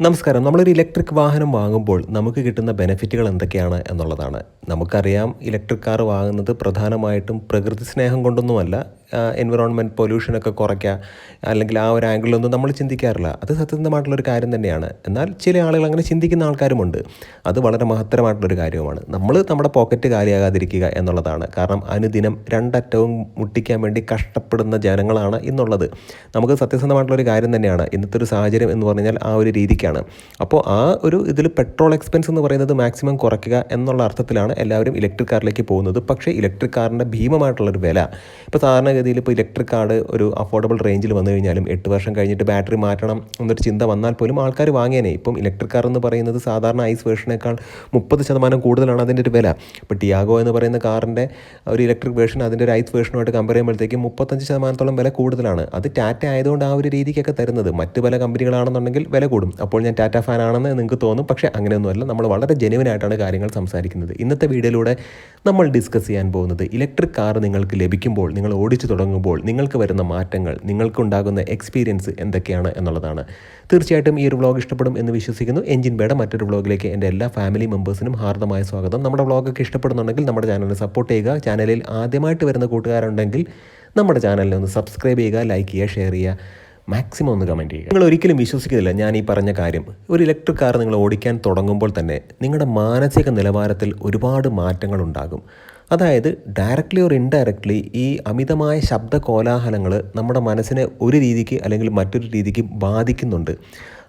നമസ്കാരം. നമ്മളൊരു ഇലക്ട്രിക് വാഹനം വാങ്ങുമ്പോൾ നമുക്ക് കിട്ടുന്ന ബെനിഫിറ്റുകൾ എന്തൊക്കെയാണ് എന്നുള്ളതാണ്. നമുക്കറിയാം ഇലക്ട്രിക് കാർ വാങ്ങുന്നത് പ്രധാനമായിട്ടും പ്രകൃതി സ്നേഹം കൊണ്ടൊന്നുമല്ല എൻവിറോൺമെന്റ് പൊല്യൂഷനൊക്കെ കുറയ്ക്കുക അല്ലെങ്കിൽ ആ ഒരു ആംഗിളിലൊന്നും നമ്മൾ ചിന്തിക്കാറില്ല. അത് സത്യസന്ധമായിട്ടുള്ളൊരു കാര്യം തന്നെയാണ്. എന്നാൽ ചില ആളുകൾ അങ്ങനെ ചിന്തിക്കുന്ന ആൾക്കാരുമുണ്ട് അത് വളരെ മഹത്തരമായിട്ടുള്ളൊരു കാര്യമാണ് നമ്മൾ നമ്മുടെ പോക്കറ്റ് കാലിയാകാതിരിക്കുക എന്നുള്ളതാണ്. കാരണം അനുദിനം രണ്ടറ്റവും മുട്ടിക്കാൻ വേണ്ടി കഷ്ടപ്പെടുന്ന ജനങ്ങളാണ് എന്നുള്ളത് നമുക്ക് സത്യസന്ധമായിട്ടുള്ളൊരു കാര്യം തന്നെയാണ്. ഇന്നത്തെ ഒരു സാഹചര്യം എന്ന് പറഞ്ഞാൽ ആ ഒരു രീതിക്കാണ്. അപ്പോൾ ആ ഒരു ഇതിൽ പെട്രോൾ എക്സ്പെൻസ് എന്ന് പറയുന്നത് മാക്സിമം കുറയ്ക്കുക എന്നുള്ള അർത്ഥത്തിലാണ് എല്ലാവരും ഇലക്ട്രിക് കാറിലേക്ക് പോകുന്നത്. പക്ഷേ ഇലക്ട്രിക് കാറിന്റെ ഭീമമായിട്ടുള്ളൊരു വില. ഇപ്പോൾ സാധാരണഗതിയിൽ ഇപ്പോൾ ഇലക്ട്രിക് കാർഡ് ഒരു അഫോർഡബിൾ റേഞ്ചിൽ വന്നു കഴിഞ്ഞാലും എട്ട് വർഷം കഴിഞ്ഞിട്ട് ബാറ്ററി മാറ്റണം എന്നൊരു ചിന്ത വന്നാൽ പോലും ആൾക്കാർ വാങ്ങിയേനെ. ഇപ്പം ഇലക്ട്രിക് കാർ എന്ന് പറയുന്നത് സാധാരണ ഐസ് വേർഷനേക്കാൾ മുപ്പത് ശതമാനം കൂടുതലാണ് അതിന്റെ ഒരു വില. ഇപ്പോൾ ടിയാഗോ എന്ന് പറയുന്ന കാറിന്റെ ഒരു ഇലക്ട്രിക് വേർഷൻ അതിന്റെ ഒരു ഐസ് വേർഷനുമായിട്ട് കമ്പയർ ചെയ്യുമ്പോഴത്തേക്കും മുപ്പത്തഞ്ച് ശതമാനത്തോളം വില കൂടുതലാണ്. അത് ടാറ്റ ആയതുകൊണ്ട് ആ ഒരു രീതിക്കൊക്കെ തരുന്നത്. മറ്റ് പല കമ്പനികളാണെന്നുണ്ടെങ്കിൽ വില കൂടും. അപ്പോൾ ഞാൻ ടാറ്റ ഫാൻ ആണെന്ന് നിങ്ങൾക്ക് തോന്നും. പക്ഷേ അങ്ങനെയൊന്നുമല്ല. നമ്മൾ വളരെ ജെനുവിനായിട്ടാണ് കാര്യങ്ങൾ സംസാരിക്കുന്നത്. ഇന്നത്തെ വീഡിയോയിലൂടെ നമ്മൾ ഡിസ്കസ് ചെയ്യാൻ പോകുന്നത് ഇലക്ട്രിക് കാർ നിങ്ങൾക്ക് ലഭിക്കുമ്പോൾ നിങ്ങൾ ഓടിച്ചു തുടങ്ങുമ്പോൾ നിങ്ങൾക്ക് വരുന്ന മാറ്റങ്ങൾ നിങ്ങൾക്കുണ്ടാകുന്ന എക്സ്പീരിയൻസ് എന്തൊക്കെയാണ് എന്നുള്ളതാണ്. തീർച്ചയായിട്ടും ഈ ഒരു വ്ളോഗ് ഇഷ്ടപ്പെടും എന്ന് വിശ്വസിക്കുന്നു. എഞ്ചിൻ ബേയുടെ മറ്റൊരു വ്ളോഗിലേക്ക് എന്റെ എല്ലാ ഫാമിലി മെമ്പേഴ്സിനും ഹാർദമായ സ്വാഗതം. നമ്മുടെ വ്ളോഗൊക്കെ ഇഷ്ടപ്പെടുന്നുണ്ടെങ്കിൽ നമ്മുടെ ചാനലിനെ സപ്പോർട്ട് ചെയ്യുക. ചാനലിൽ ആദ്യമായിട്ട് വരുന്ന കൂട്ടുകാരുണ്ടെങ്കിൽ നമ്മുടെ ചാനലിനെ ഒന്ന് സബ്സ്ക്രൈബ് ചെയ്യുക ലൈക്ക് ചെയ്യുക ഷെയർ ചെയ്യുക. മാക്സിമം ഒന്ന് കമന്റ് ചെയ്യുക. നിങ്ങൾ ഒരിക്കലും വിശ്വസിക്കുന്നില്ല ഞാൻ ഈ പറഞ്ഞ കാര്യം. ഒരു ഇലക്ട്രിക് കാർ നിങ്ങൾ ഓടിക്കാൻ തുടങ്ങുമ്പോൾ തന്നെ നിങ്ങളുടെ മാനസിക നിലവാരത്തിൽ ഒരുപാട് മാറ്റങ്ങൾ ഉണ്ടാകും. അതായത് ഡയറക്റ്റ്ലി ഓർ ഇൻഡയറക്റ്റ്ലി ഈ അമിതമായ ശബ്ദ കോലാഹലങ്ങൾ നമ്മുടെ മനസ്സിനെ ഒരു രീതിക്ക് അല്ലെങ്കിൽ മറ്റൊരു രീതിക്ക് ബാധിക്കുന്നുണ്ട്.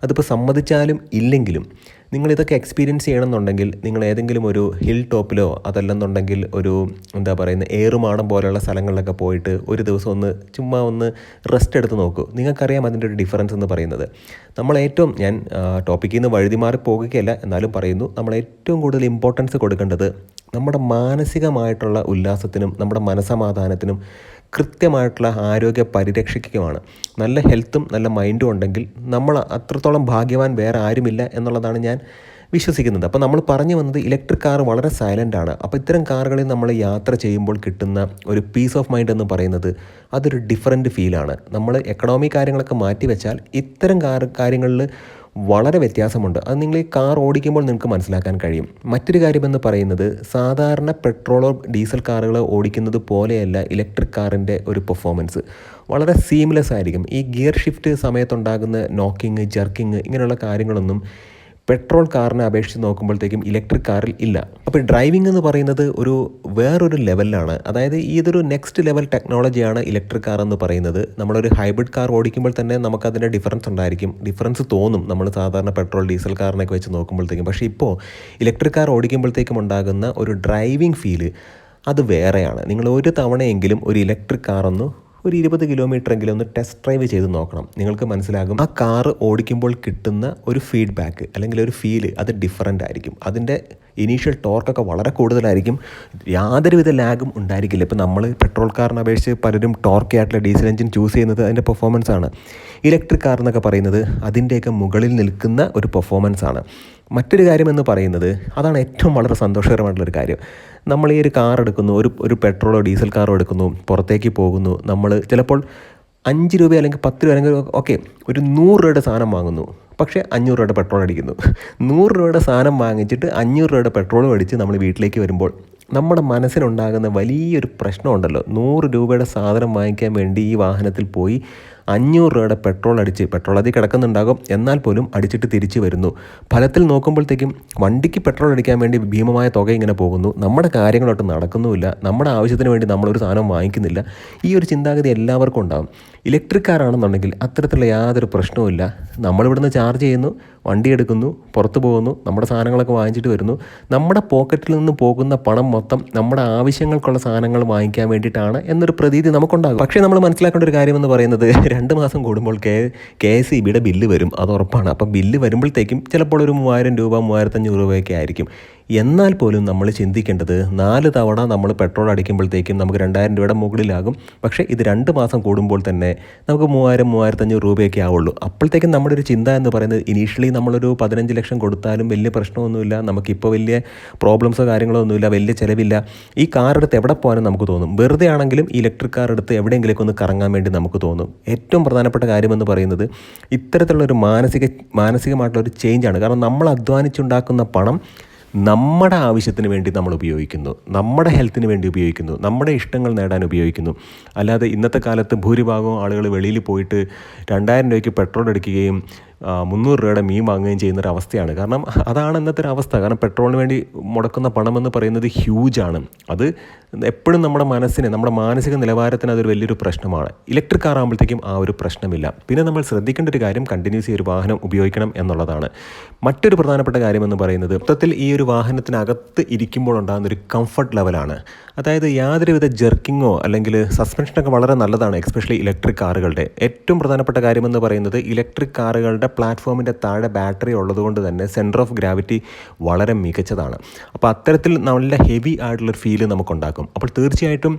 അതിപ്പോൾ സമ്മതിച്ചാലും ഇല്ലെങ്കിലും നിങ്ങൾ ഇതൊക്കെ എക്സ്പീരിയൻസ് ചെയ്യണമെന്നുണ്ടെങ്കിൽ നിങ്ങൾ ഏതെങ്കിലും ഒരു ഹിൽ ടോപ്പിലോ അതല്ലെന്നുണ്ടെങ്കിൽ ഒരു എന്താ പറയുന്നത് ഏറുമാടം പോലെയുള്ള സ്ഥലങ്ങളിലൊക്കെ പോയിട്ട് ഒരു ദിവസം ഒന്ന് ചുമ്മാ ഒന്ന് റെസ്റ്റ് എടുത്ത് നോക്കൂ. നിങ്ങൾക്കറിയാം അതിന്റെ ഒരു ഡിഫറൻസ് എന്ന് പറയുന്നത്. നമ്മൾ ഏറ്റവും ഞാൻ ടോപ്പിക്കിൽ നിന്ന് വഴുതി മാറി പോകുകയല്ല എന്നാലും പറയുന്നു. നമ്മൾ ഏറ്റവും കൂടുതൽ ഇമ്പോർട്ടൻസ് കൊടുക്കേണ്ടത് നമ്മുടെ മാനസികമായിട്ടുള്ള ഉല്ലാസത്തിനും നമ്മുടെ മനസമാധാനത്തിനും കൃത്യമായിട്ടുള്ള ആരോഗ്യ പരിരക്ഷയ്ക്കുമാണ് നല്ല ഹെൽത്തും നല്ല മൈൻഡും ഉണ്ടെങ്കിൽ നമ്മൾ അത്രത്തോളം ഭാഗ്യവാൻ വേറെ ആരുമില്ല എന്നുള്ളതാണ് ഞാൻ വിശ്വസിക്കുന്നത്. അപ്പോൾ നമ്മൾ പറഞ്ഞു വന്നത് ഇലക്ട്രിക് കാർ വളരെ സൈലന്റ് ആണ്. അപ്പോൾ ഇത്തരം കാറുകളിൽ നമ്മൾ യാത്ര ചെയ്യുമ്പോൾ കിട്ടുന്ന ഒരു പീസ് ഓഫ് മൈൻഡ് എന്ന് പറയുന്നത് അതൊരു ഡിഫറെന്റ് ഫീലാണ് നമ്മൾ എക്കണോമി കാര്യങ്ങളൊക്കെ മാറ്റി വെച്ചാൽ ഇത്തരം കാർ കാര്യങ്ങളിൽ വളരെ വ്യത്യാസമുണ്ട്. അത് നിങ്ങൾ ഈ കാർ ഓടിക്കുമ്പോൾ നിങ്ങൾക്ക് മനസ്സിലാക്കാൻ കഴിയും. മറ്റൊരു കാര്യമെന്ന് പറയുന്നത് സാധാരണ പെട്രോളോ ഡീസൽ കാറുകൾ ഓടിക്കുന്നത് പോലെയല്ല ഇലക്ട്രിക് കാറിന്റെ ഒരു പെർഫോമൻസ്. വളരെ സീംലെസ് ആയിരിക്കും. ഈ ഗിയർ ഷിഫ്റ്റ് സമയത്തുണ്ടാകുന്ന നോക്കിങ് ജർക്കിങ് ഇങ്ങനെയുള്ള കാര്യങ്ങളൊന്നും പെട്രോൾ കാറിനെ അപേക്ഷിച്ച് നോക്കുമ്പോഴത്തേക്കും ഇലക്ട്രിക് കാറിൽ ഇല്ല. അപ്പോൾ ഡ്രൈവിംഗ് എന്ന് പറയുന്നത് ഒരു വേറൊരു ലെവലിലാണ്. അതായത് ഇതൊരു നെക്സ്റ്റ് ലെവൽ ടെക്നോളജിയാണ് ഇലക്ട്രിക് കാർ എന്ന് പറയുന്നത്. നമ്മളൊരു ഹൈബ്രിഡ് കാർ ഓടിക്കുമ്പോൾ തന്നെ നമുക്കതിന്റെ ഡിഫറൻസ് ഉണ്ടായിരിക്കും. ഡിഫറൻസ് തോന്നും നമ്മൾ സാധാരണ പെട്രോൾ ഡീസൽ കാറിനൊക്കെ വെച്ച് നോക്കുമ്പോഴത്തേക്കും. പക്ഷേ ഇപ്പോൾ ഇലക്ട്രിക് കാർ ഓടിക്കുമ്പോഴത്തേക്കും ഉണ്ടാകുന്ന ഒരു ഡ്രൈവിംഗ് ഫീൽ അത് വേറെയാണ്. നിങ്ങൾ ഒരു തവണയെങ്കിലും ഒരു ഇലക്ട്രിക് കാറൊന്ന് ഒരു ഇരുപത് കിലോമീറ്റർ എങ്കിലും ഒന്ന് ടെസ്റ്റ് ഡ്രൈവ് ചെയ്ത് നോക്കണം. നിങ്ങൾക്ക് മനസ്സിലാകും ആ കാറ് ഓടിക്കുമ്പോൾ കിട്ടുന്ന ഒരു ഫീഡ്ബാക്ക് അല്ലെങ്കിൽ ഒരു ഫീൽ അത് ഡിഫറന്റ് ആയിരിക്കും. അതിന്റെ ഇനീഷ്യൽ ടോർക്കൊക്കെ വളരെ കൂടുതലായിരിക്കും. യാതൊരുവിധ ലാഗും ഉണ്ടായിരിക്കില്ല. ഇപ്പോൾ നമ്മൾ പെട്രോൾ കാറിനെ അപേക്ഷിച്ച് പലരും ടോർക്ക് ആയിട്ടുള്ള ഡീസൽ എഞ്ചിൻ ചൂസ് ചെയ്യുന്നത് അതിന്റെ പെർഫോമൻസ് ആണ്. ഇലക്ട്രിക് കാർ എന്നൊക്കെ പറയുന്നത് അതിന്റെയൊക്കെ മുകളിൽ നിൽക്കുന്ന ഒരു പെർഫോമൻസ് ആണ്. മറ്റൊരു കാര്യമെന്ന് പറയുന്നത് അതാണ് ഏറ്റവും വളരെ സന്തോഷകരമായിട്ടുള്ളൊരു കാര്യം. നമ്മൾ ഈ ഒരു കാർ എടുക്കുന്നു ഒരു ഒരു പെട്രോളോ ഡീസൽ കാറോ എടുക്കുന്നു പുറത്തേക്ക് പോകുന്നു നമ്മൾ ചിലപ്പോൾ അഞ്ച് രൂപ അല്ലെങ്കിൽ പത്ത് രൂപ അല്ലെങ്കിൽ ഓക്കെ ഒരു നൂറ് രൂപയുടെ സാധനം വാങ്ങുന്നു. പക്ഷേ അഞ്ഞൂറ് രൂപയുടെ പെട്രോൾ അടിക്കുന്നു. നൂറ് രൂപയുടെ സാധനം വാങ്ങിച്ചിട്ട് അഞ്ഞൂറ് രൂപയുടെ പെട്രോൾ അടിച്ച് നമ്മൾ വീട്ടിലേക്ക് വരുമ്പോൾ നമ്മുടെ മനസ്സിനുണ്ടാകുന്ന വലിയൊരു പ്രശ്നമുണ്ടല്ലോ. നൂറ് രൂപയുടെ സാധനം വാങ്ങിക്കാൻ വേണ്ടി ഈ വാഹനത്തിൽ പോയി അഞ്ഞൂറ് രൂപയുടെ പെട്രോൾ അടിച്ച് പെട്രോൾ അതിൽ കിടക്കുന്നുണ്ടാകും. എന്നാൽ പോലും അടിച്ചിട്ട് തിരിച്ചു വരുന്നു. ഫലത്തിൽ നോക്കുമ്പോഴത്തേക്കും വണ്ടിക്ക് പെട്രോൾ അടിക്കാൻ വേണ്ടി ഭീമമായ തുക ഇങ്ങനെ പോകുന്നു. നമ്മുടെ കാര്യങ്ങളൊട്ടും നടക്കുന്നുമില്ല. നമ്മുടെ ആവശ്യത്തിന് വേണ്ടി നമ്മളൊരു സാധനം വാങ്ങിക്കുന്നില്ല. ഈ ഒരു ചിന്താഗതി എല്ലാവർക്കും ഉണ്ടാകും. ഇലക്ട്രിക് കാറാണെന്നുണ്ടെങ്കിൽ അത്തരത്തിലുള്ള യാതൊരു പ്രശ്നവുമില്ല. നമ്മളിവിടുന്ന് ചാർജ് ചെയ്യുന്നു. വണ്ടി എടുക്കുന്നു പുറത്തു പോകുന്നു നമ്മുടെ സാധനങ്ങളൊക്കെ വാങ്ങിച്ചിട്ട് വരുന്നു. നമ്മുടെ പോക്കറ്റിൽ നിന്ന് പോകുന്ന പണം മൊത്തം നമ്മുടെ ആവശ്യങ്ങൾക്കുള്ള സാധനങ്ങൾ വാങ്ങിക്കാൻ വേണ്ടിയിട്ടാണ് എന്നൊരു പ്രതീതി നമുക്കുണ്ടാകും. പക്ഷേ നമ്മൾ മനസ്സിലാക്കേണ്ട ഒരു കാര്യം എന്ന് പറയുന്നത് രണ്ട് മാസം കൂടുമ്പോൾ കെ കെ എസ് ഇ ബിയുടെ ബില്ല് വരും അത് ഉറപ്പാണ്. അപ്പോൾ ബില്ല് വരുമ്പോഴത്തേക്കും ചിലപ്പോൾ ഒരു മൂവായിരം രൂപ മൂവായിരത്തഞ്ഞൂറ് രൂപയൊക്കെ ആയിരിക്കും. എന്നാൽ പോലും നമ്മൾ ചിന്തിക്കേണ്ടത് നാല് തവണ നമ്മൾ പെട്രോൾ അടിക്കുമ്പോഴത്തേക്കും നമുക്ക് രണ്ടായിരം രൂപയുടെ മുകളിലാകും. പക്ഷേ ഇത് രണ്ട് മാസം കൂടുമ്പോൾ തന്നെ നമുക്ക് മൂവായിരം മൂവായിരത്തഞ്ഞൂറ് രൂപയൊക്കെ ആവുള്ളൂ. അപ്പോഴത്തേക്കും നമ്മുടെ ഒരു ചിന്ത എന്ന് പറയുന്നത് ഇനീഷ്യലി നമ്മളൊരു പതിനഞ്ച് ലക്ഷം കൊടുത്താലും വലിയ പ്രശ്നമൊന്നുമില്ല. നമുക്കിപ്പോൾ വലിയ പ്രോബ്ലംസോ കാര്യങ്ങളോ ഒന്നുമില്ല വലിയ ചിലവില്ല. ഈ കാർ എടുത്ത് എവിടെ പോകാനും നമുക്ക് തോന്നും. വെറുതെ ആണെങ്കിലും ഇലക്ട്രിക് കാർ എടുത്ത് എവിടെയെങ്കിലേക്ക് ഒന്ന് കറങ്ങാൻ വേണ്ടി നമുക്ക് തോന്നും. ഏറ്റവും പ്രധാനപ്പെട്ട കാര്യമെന്ന് പറയുന്നത് ഇത്തരത്തിലുള്ളൊരു മാനസിക മാനസികമായിട്ടുള്ളൊരു ചേഞ്ചാണ് കാരണം നമ്മൾ അധ്വാനിച്ചുണ്ടാക്കുന്ന പണം നമ്മുടെ ആവശ്യത്തിന് വേണ്ടി നമ്മൾ ഉപയോഗിക്കുന്നു. നമ്മുടെ ഹെൽത്തിന് വേണ്ടി ഉപയോഗിക്കുന്നു. നമ്മുടെ ഇഷ്ടങ്ങൾ നേടാൻ ഉപയോഗിക്കുന്നു. അല്ലാതെ ഇന്നത്തെ കാലത്ത് ഭൂരിഭാഗവും ആളുകൾ വെളിയിൽ പോയിട്ട് രണ്ടായിരം രൂപയ്ക്ക് പെട്രോൾ അടിക്കുകയും മുന്നൂറ് രൂപയുടെ മീൻ വാങ്ങുകയും ചെയ്യുന്ന ഒരു അവസ്ഥയാണ് കാരണം അതാണ് ഇന്നത്തെ ഒരു അവസ്ഥ കാരണം പെട്രോളിന് വേണ്ടി മുടക്കുന്ന പണമെന്ന് പറയുന്നത് ഹ്യൂജ് ആണ്. അത് എപ്പോഴും നമ്മുടെ മനസ്സിന് നമ്മുടെ മാനസിക നിലവാരത്തിന് അതൊരു വലിയൊരു പ്രശ്നമാണ്. ഇലക്ട്രിക് കാർ ആകുമ്പോഴത്തേക്കും ആ ഒരു പ്രശ്നമില്ല. പിന്നെ നമ്മൾ ശ്രദ്ധിക്കേണ്ട ഒരു കാര്യം കണ്ടിന്യൂസ് ഈ ഒരു വാഹനം ഉപയോഗിക്കണം എന്നുള്ളതാണ്. മറ്റൊരു പ്രധാനപ്പെട്ട കാര്യം എന്ന് പറയുന്നത് മൊത്തത്തിൽ ഈ ഒരു വാഹനത്തിനകത്ത് ഇരിക്കുമ്പോൾ ഉണ്ടാകുന്ന ഒരു കംഫർട്ട് ലെവലാണ് അതായത് യാതൊരുവിധ ജെർക്കിങ്ങോ അല്ലെങ്കിൽ സസ്പെൻഷനൊക്കെ വളരെ നല്ലതാണ് എക്സ്പെഷ്യലി ഇലക്ട്രിക് കാറുകളുടെ. ഏറ്റവും പ്രധാനപ്പെട്ട കാര്യമെന്ന് പറയുന്നത് ഇലക്ട്രിക് കാറുകളുടെ പ്ലാറ്റ്ഫോമിന്റെ താഴെ ബാറ്ററി ഉള്ളതുകൊണ്ട് തന്നെ സെന്റർ ഓഫ് ഗ്രാവിറ്റി വളരെ മികച്ചതാണ്. അപ്പോൾ അത്തരത്തിൽ നല്ല ഹെവി ആയിട്ടുള്ളൊരു ഫീൽ നമുക്കുണ്ടാക്കും. അപ്പോൾ തീർച്ചയായിട്ടും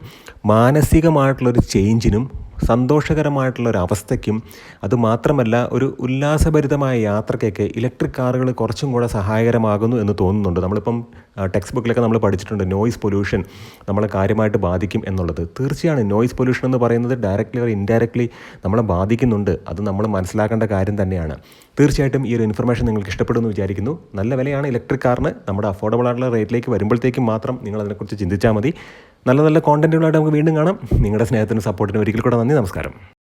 മാനസികമായിട്ടുള്ളൊരു ചേഞ്ചിനും സന്തോഷകരമായിട്ടുള്ള ഒരു അവസ്ഥയ്ക്കും അതുമാത്രമല്ല ഒരു ഉല്ലാസഭരിതമായ യാത്രയ്ക്കൊക്കെ ഇലക്ട്രിക് കാറുകൾ കുറച്ചും കൂടെ സഹായകരമാകുന്നു എന്ന് തോന്നുന്നുണ്ട്. നമ്മളിപ്പം ടെക്സ്റ്റ് ബുക്കിലൊക്കെ നമ്മൾ പഠിച്ചിട്ടുണ്ട് നോയിസ് പൊല്യൂഷൻ നമ്മളെ കാര്യമായിട്ട് ബാധിക്കും എന്നുള്ളത്. തീർച്ചയാണ് നോയിസ് പൊല്യൂഷൻ എന്ന് പറയുന്നത് ഡയറക്റ്റ്ലി ഓർ ഇൻഡയറക്റ്റ്ലി നമ്മളെ ബാധിക്കുന്നുണ്ട്. അത് നമ്മൾ മനസ്സിലാക്കേണ്ട കാര്യം തന്നെയാണ്. തീർച്ചയായിട്ടും ഈ ഒരു ഇൻഫർമേഷൻ നിങ്ങൾക്ക് ഇഷ്ടപ്പെടുമെന്ന് വിചാരിക്കുന്നു. നല്ല വിലയാണ് ഇലക്ട്രിക് കാറിന്. നമ്മുടെ അഫോർഡബിൾ ആയിട്ടുള്ള റേറ്റിലേക്ക് വരുമ്പോഴത്തേക്കും മാത്രം നിങ്ങൾ അതിനെക്കുറിച്ച് ചിന്തിച്ചാൽ മതി. നല്ല നല്ല കോണ്ടന്റുകളായിട്ട് നമുക്ക് വീണ്ടും കാണാം. നിങ്ങളുടെ സ്നേഹത്തിനും സപ്പോർട്ടിനും ഒരിക്കൽ കൂടെ നന്ദി. നമസ്കാരം.